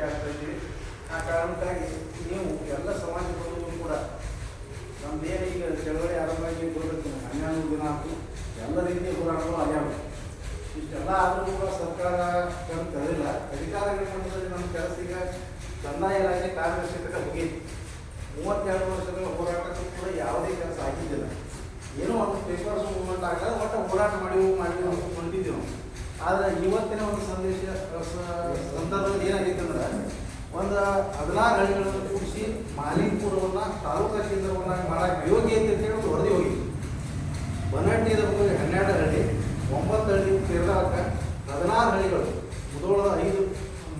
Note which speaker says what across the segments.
Speaker 1: ಆಗ್ತಾ ಇದ್ದೀವಿ ಆ ಕಾರಣಕ್ಕಾಗಿ ನೀವು ಎಲ್ಲ ಸಮಾಜ ಬಂಧುಗಳು ಕೂಡ ನಮ್ದೇನು ಈಗ ಚಳವಳಿ ಆರಂಭವಾಗಿ ಬರಬೇಕು ಹನ್ನೆರಡು ದಿನ ಆಯಿತು ಎಲ್ಲ ರೀತಿಯ ಹೋರಾಟಗಳು ಆಗ್ಯಾವ. ಇಷ್ಟೆಲ್ಲ ಆದರೂ ಕೂಡ ಸರ್ಕಾರ ಕಣ್ಣು ತರಲಿಲ್ಲ. ಅಧಿಕಾರಿಗಳ ಮಟ್ಟದಲ್ಲಿ ನಮ್ಮ ಕೆಲಸ ಈಗ ಕಂದಾಯ ಇಲಾಖೆ ಕಾರ್ಯದರ್ಶಕತೆ ಹೋಗೈತಿ ಮೂವತ್ತೆರಡು ವರ್ಷಗಳ ಹೋರಾಟಕ್ಕೂ ಕೂಡ ಯಾವುದೇ ಕೆಲಸ ಆಗಿದ್ದಿಲ್ಲ ಏನೋ ಒಂದು ಪೇಪರ್ಸ್ ಮೂವ್ಮೆಂಟ್ ಆಗಲ್ಲ ಒಟ್ಟು ಹೋರಾಟ ಮಾಡಿವು ಮಾಡಿವು ಅಂತ ಹೊಂಟಿದ್ದೀವಿ ನಾವು ಆದರೆ ಇವತ್ತಿನ ಒಂದು ಸಂದೇಶ ಸಂದರ್ಭದಲ್ಲಿ ಏನಾಗೈತೆ ಅಂದ್ರೆ, ಒಂದು ಹದಿನಾರು ಹಳ್ಳಿಗಳನ್ನು ಕೂಡಿಸಿ ಮಾಲಿಕಪುರವನ್ನ ತಾಲೂಕಾ ಕೇಂದ್ರವನ್ನಾಗಿ ಮಾಡಕ್ಕೆ ಯೋಗ್ಯ ಅಂತ ಹೇಳಿ ಒಂದು ವರದಿ ಹೋಗಿತ್ತು ಬನಹಟ್ಟಿದ ಬಗ್ಗೆ ಹನ್ನೆರಡು ಹಳ್ಳಿ, ಒಂಬತ್ತು ಹಳ್ಳಿ ಸೇರಿದಾಗ ಹದಿನಾರು ಹಳ್ಳಿಗಳು, ಮುದೋಳದ ಐದು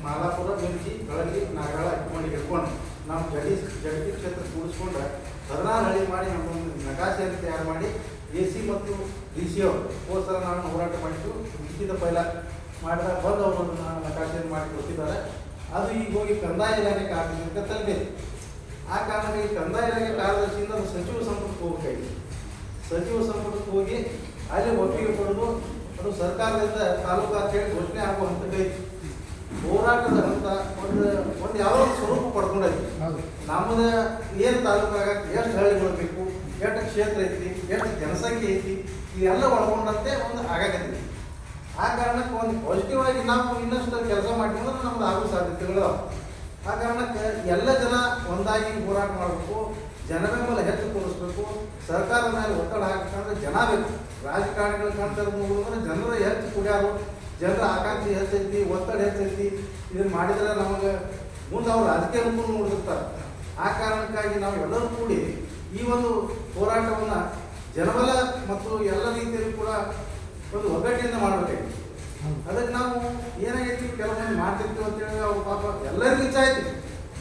Speaker 1: ಮಾಲಾಪುರ ಮಿರ್ಚಿ ಬೆಳಗ್ಗೆ ನಾಗಾಳ ಇಟ್ಕೊಂಡು ಹಿಡ್ಕೊಂಡು ನಾವು ಜಡಿ ಜಗತಿ ಕ್ಷೇತ್ರ ಕೂಡಿಸ್ಕೊಂಡ್ರೆ ಹದಿನಾರು ಹಳ್ಳಿ ಮಾಡಿ ನಮ್ಮೊಂದು ನಕಾಶೆಯನ್ನು ತಯಾರು ಮಾಡಿ ಎ ಸಿ ಮತ್ತು ಡಿ ಸಿ ಅವರು. ಹೋದ ಸಲ ನಾನು ಹೋರಾಟ ಮಾಡಿದ್ದು ಲಿಖಿತ ಪೈಲ ಮಾಡಿದಾಗ ಬಂದು ಅವರು ಒಂದು ನಕಾಶೆಯನ್ನು ಮಾಡಿ ಕೊಟ್ಟಿದ್ದಾರೆ. ಅದು ಈಗ ಹೋಗಿ ಕಂದಾಯ ಇಲಾಖೆ ಕಾರ್ಯದರ್ಶಿ ತಲುಪಿದೆ. ಆ ಕಾರಣಕ್ಕೆ ಕಂದಾಯ ಇಲಾಖೆ ಕಾರ್ಯದರ್ಶಿಯಿಂದ ಅದು ಸಚಿವ ಸಂಪುಟಕ್ಕೆ ಹೋಗಬೇಕಾಗಿದೆ. ಸಚಿವ ಸಂಪುಟಕ್ಕೆ ಹೋಗಿ ಅಲ್ಲಿ ಒಪ್ಪಿಗೆ ಪಡೆದು ಅದು ಸರ್ಕಾರದಿಂದ ತಾಲೂಕು ಅಂತ ಹೇಳಿ ಘೋಷಣೆ ಆಗುವ ಹಂತಕ್ಕೈತಿ ಹೋರಾಟದ ಹಂತ ಒಂದು ಒಂದು ಯಾವ ಸ್ವರೂಪ ಪಡ್ಕೊಂಡೈತಿ. ನಮ್ಮದೇ ಏನು ತಾಲೂಕಾಗ ಆಗಕ್ಕೆ ಎಷ್ಟು ಹಳ್ಳಿಗಳು ಬೇಕು ಎಷ್ಟು ಕ್ಷೇತ್ರ ಐತಿ ಎಷ್ಟು ಜನಸಂಖ್ಯೆ ಐತಿ ಇದೆಲ್ಲ ಒಳಗೊಂಡಂತೆ ಒಂದು ಆಗಾಗತ್ತೆ ಆ ಕಾರಣಕ್ಕೆ ಒಂದು ಪಾಸಿಟಿವ್ ಆಗಿ ನಾವು ಇನ್ನಷ್ಟು ಕೆಲಸ ಮಾಡಿದ್ರೆ ನಮ್ದು ಆಗೋ ಸಾಧ್ಯತೆಗಳು. ಆ ಕಾರಣಕ್ಕೆ ಎಲ್ಲ ಜನ ಒಂದಾಗಿ ಹೋರಾಟ ಮಾಡಬೇಕು ಜನರ ಮೇಲೆ ಹೆಚ್ಚು ತೋರಿಸ್ಬೇಕು ಸರ್ಕಾರದ ಮೇಲೆ ಒತ್ತಡ ಹಾಕಬೇಕಂದ್ರೆ ಜನ ಬೇಕು. ರಾಜಕಾರಣಿಗಳ ಕಾಣ್ತಾರೆ ನೋಡಿದ್ರೆ ಜನರ ಹೆಚ್ಚು ಕುಡಿಯಾರು, ಜನರ ಆಕಾಂಕ್ಷೆ ಹೆಚ್ಚೈತಿ, ಒತ್ತಡ ಹೆಚ್ಚೈತಿ. ಇದನ್ನು ಮಾಡಿದ್ರೆ ನಮಗೆ ಮುಂದೆ ಅವ್ರು ರಾಜಕೀಯ ಅನುಕೂಲ ನೋಡಿರ್ತಾರೆ ಆ ಕಾರಣಕ್ಕಾಗಿ ನಾವು ಎಲ್ಲರೂ ಕೂಡಿ ಈ ಒಂದು ಹೋರಾಟವನ್ನು ಜನಬಲ ಮತ್ತು ಎಲ್ಲ ರೀತಿಯಲ್ಲೂ ಕೂಡ ಒಂದು ಒಗ್ಗಟ್ಟಿನಿಂದ
Speaker 2: ಮಾಡಬೇಕಾಗಿತ್ತು
Speaker 1: ಅದಕ್ಕೆ ನಾವು ಏನಾಗೈತಿ ಕೆಲವೊಂದು ಮಾಡ್ತಿರ್ತೀವಿ ಅಂತೇಳಿ ಅವ್ರು ಪಾಪ ಎಲ್ಲರಿಗೂ ಇಚ್ಛೆ ಆಯ್ತು.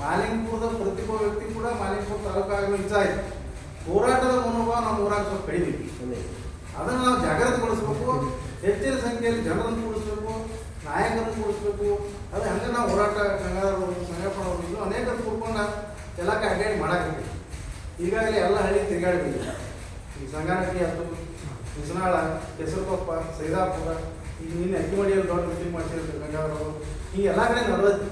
Speaker 1: ಮಾಲಿಂಗಪುರದ ಪ್ರತಿಭಾ ವ್ಯಕ್ತಿ ಕೂಡ ಮಾಲಿಂಗಪುರ ತಾಲೂಕಾಗಲು ಇಚ್ಛೆ ಆಯ್ತು. ಹೋರಾಟದ ಮನೋಭಾವ ನಮ್ಮ ಊರಾಗ ಸ್ವಲ್ಪ ಕಡಿಮೆ ಅದನ್ನು ನಾವು ಜಾಗೃತಗೊಳಿಸ್ಬೇಕು, ಹೆಚ್ಚಿನ ಸಂಖ್ಯೆಯಲ್ಲಿ ಜನರನ್ನು ಕೂಡಿಸ್ಬೇಕು, ನಾಯಕರನ್ನು ಕೂಡಿಸ್ಬೇಕು. ಅದು ಹಂಗೆ ನಾವು ಹೋರಾಟ ಸಂಘ ಇನ್ನೂ ಅನೇಕರು ಕೂಡ್ಕೊಂಡು ಎಲ್ಲ ಅಡ್ಡಾಡಿ ಮಾಡಾಕತ್ತೀವಿ ಈಗಾಗಲೇ ಎಲ್ಲ ಹಳ್ಳಿ ತಿರುಗಾಡಬೇಕು ಈ ಸಂಗಾನಟ್ಟಿ ಅದು ವಿಸನಾಳ ಹೆಸರುಕೊಪ್ಪ ಸೈದಾಪುರ ಈಗ ನಿನ್ನೆ ಅಕ್ಕಿಮಡಿಯಲ್ಲಿ ದೊಡ್ಡ ಮೀಟಿಂಗ್ ಮಾಡ್ತಿರ್ತಾರೆ ಗಂಗಾವರವರು ಈ ಎಲ್ಲ ಕಡೆ ನಡೆದೈತಿ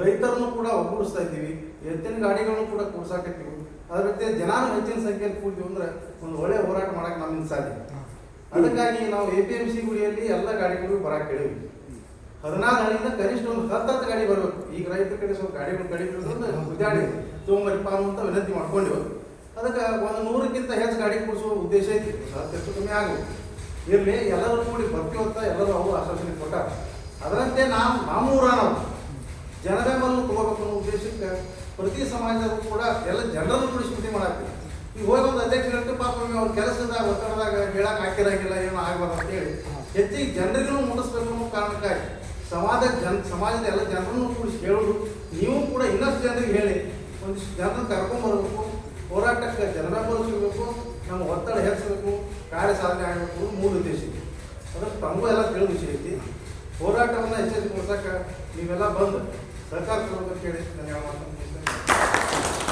Speaker 1: ರೈತರನ್ನು ಕೂಡ ಒಗ್ಗೂಡಿಸ್ತಾ ಇದ್ದೀವಿ. ಎತ್ತಿನ ಗಾಡಿಗಳನ್ನು ಕೂಡ ಕೂಡ್ಸಾಕತ್ತೀವಿ ಅದ್ರ ಜೊತೆ ಜನಾನು ಹೆಚ್ಚಿನ ಸಂಖ್ಯೆಯಲ್ಲಿ ಕೂಡ್ತೀವಿ ಅಂದ್ರೆ ಒಂದು ಒಳ್ಳೆ ಹೋರಾಟ ಮಾಡಕ್ಕೆ ನಮ್ಮಿಂದ ಸಾಧ್ಯ. ಅದಕ್ಕಾಗಿ ನಾವು ಎ ಪಿ ಎಂ ಸಿ ಗುಡಿಯಲ್ಲಿ ಎಲ್ಲ ಗಾಡಿಗಳು ಬರಕ್ಕೆ ಕೇಳಿವಿ ಹದಿನಾರು ಹಳ್ಳಿಯಿಂದ ಕನಿಷ್ಠ ಒಂದು ಹತ್ತು ಹತ್ತು ಗಾಡಿ ಬರಬೇಕು. ಈಗ ರೈತರ ಕಡೆ ಸ್ವಲ್ಪ ಗಾಡಿಗಳು ಕಡಿಮೆ ಗುದ್ದಾಡಿ ತೊಗೊಂಬರಿಪ್ಪ ಅಂತ ವಿನಂತಿ ಮಾಡ್ಕೊಂಡಿವೆ ಅದಕ್ಕೆ ಒಂದು ನೂರಕ್ಕಿಂತ ಹೆಚ್ಚು ಗಾಡಿ ಕೂಡಿಸುವ ಉದ್ದೇಶ ಐತಿ. ಹೆಚ್ಚು ಕಮ್ಮಿ ಆಗುವುದು ಇರಲಿ ಎಲ್ಲರೂ ಕೂಡಿ ಬರ್ತೀವಿ ಅಂತ ಎಲ್ಲರೂ ಅವರು ಆಶ್ವಾಸನೆ ಕೊಟ್ಟಾರ. ಅದರಂತೆ ನಾವು ನಮ್ಮೂರ ನಾವು ಜನಬೆಂಬಲನ್ನು ತಗೋಬೇಕು ಅನ್ನೋ ಉದ್ದೇಶಕ್ಕೆ ಪ್ರತಿ ಸಮಾಜದವರು ಕೂಡ ಎಲ್ಲ ಜನರನ್ನು ಕೂಡ ಸ್ಮೃತಿ ಮಾಡಾಕ್ತೀವಿ. ಈಗ ಹೋಗಿ ಒಂದು ಅಧ್ಯಕ್ಷ ಅಂತ ಪಾಪ ಅವ್ರ ಕೆಲಸದಾಗ ಒತ್ತಡದಾಗ ಹೇಳಕ್ಕೆ ಹಾಕಿರಂಗಿಲ್ಲ ಏನೋ ಆಗ್ಬಾರ್ದು ಅಂತೇಳಿ ಹೆಚ್ಚಿಗೆ ಜನರಿಗೂ ಮುಂದಿಸ್ಬೇಕು ಅನ್ನೋ ಕಾರಣಕ್ಕಾಗಿ ಸಮಾಜ ಜನ, ಸಮಾಜದ ಎಲ್ಲ ಜನರನ್ನು ಕೂಡಿಸಿ ಹೇಳೋದು, ನೀವು ಕೂಡ ಇನ್ನಷ್ಟು ಜನರಿಗೆ ಹೇಳಿ. ಒಂದಿಷ್ಟು ಜನರನ್ನು ಕರ್ಕೊಂಡ್ಬರ್ಬೇಕು ಹೋರಾಟಕ್ಕೆ ಜನರ ಸಿಗಬೇಕು ನಮ್ಮ ಒತ್ತಡ ಹೆಚ್ಚಬೇಕು ಕಾರ್ಯ ಸಾಧನೆ ಆಗಬೇಕು ಮೂರು ಉದ್ದೇಶ ಇದೆ. ಅದಕ್ಕೆ ತಮಗೂ ಎಲ್ಲ ತಿಳಿದ ವಿಷಯ ಐತಿ. ಹೋರಾಟವನ್ನು ಕೊಡ್ಸಕ್ಕೆ ನೀವೆಲ್ಲ ಬಂದು ಸರ್ಕಾರ ಕೊಡ್ಬೇಕು ಹೇಳಿ ನಾನು ಯಾವ ಮುಗಿಸ್ತೇನೆ